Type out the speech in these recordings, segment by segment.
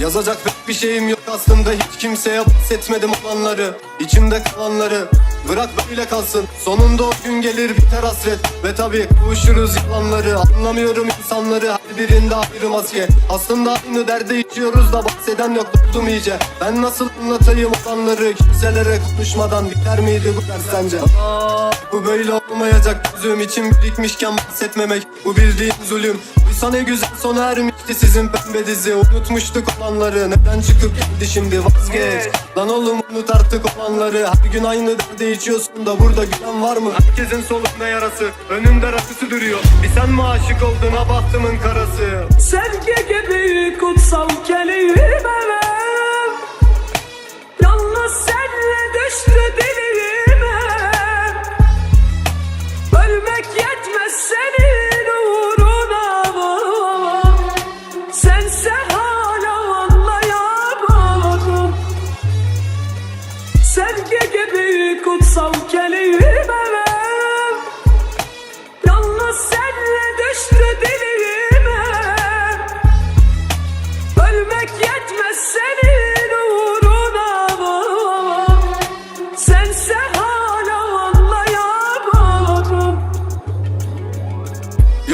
Yazacak pek bir şeyim yok aslında Hiç kimseye bahsetmedim olanları İçimde kalanları. Bırak böyle kalsın Sonunda o gün gelir biter hasret. Ve tabi kavuşuruz yalanları Anlamıyorum insanları Her birinde ayrı maske. Aslında aynı derde içiyoruz da Bahseden yok tuttum iyice. Ben nasıl anlatayım olanları Kimselere konuşmadan Biter miydi bu ders sence? Aa, Bu böyle olmayacak Gözüm için birikmişken bahsetmemek. Bu bildiğin zulüm Ne güzel sona ermişti sizin pembe dizi. Unutmuştuk olanları. Neden çıkıp geldi şimdi? Vazgeç. Lan oğlum unut artık olanları. Her gün aynı derde içiyorsun da burada gülen var mı? Herkesin solunda yarası. Önünde rakısı duruyor. Bir sen mi aşık oldun? Ha bahtımın karası. Sevgi gibi kutsal kelimem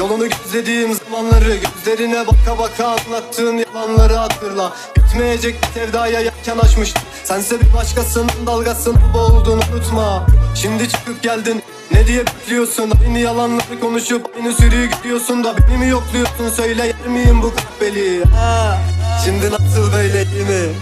Yolunu gözlediğim zamanları Gözlerine baka baka anlattığın yalanları hatırla. Bitmeyecek bir sevdaya yelken açmıştım. Sense bir başkasının dalgasına boğuldun unutma. Şimdi çıkıp geldin ne diye bekliyorsun? Aynı yalanları konuşup aynı sürüyü gidiyorsun da Beni mi yokluyorsun? Söyle yer miyim bu kahveli? Ha, Şimdi nasıl böyle iyi mi?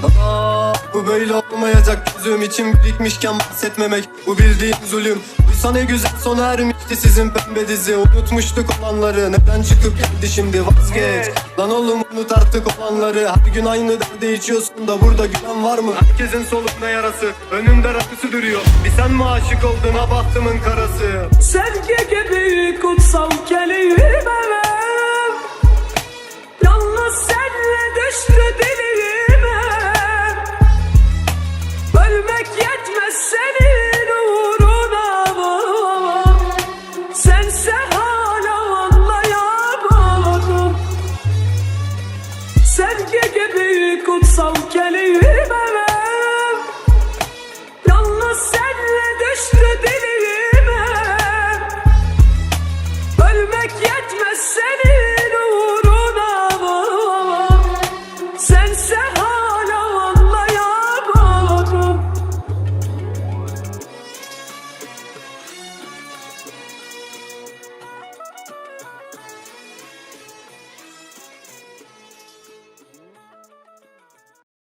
Bu böyle olmayacak. Gözüm için birikmişken bahsetmemek Bu bildiğin zulüm Duysa ne güzel sona ermişti sizin pembe dizi? Unutmuştuk olanları. Neden çıkıp geldi şimdi? Vazgeç. Lan oğlum unut artık olanları. Her gün aynı derde içiyorsun da burada gülen var mı? Herkesin solunda yarası. Önünde rakısı duruyor. Bir sen mi aşık oldun ha bahtımın karası? Sevgi gibi kutsal kelimem só o que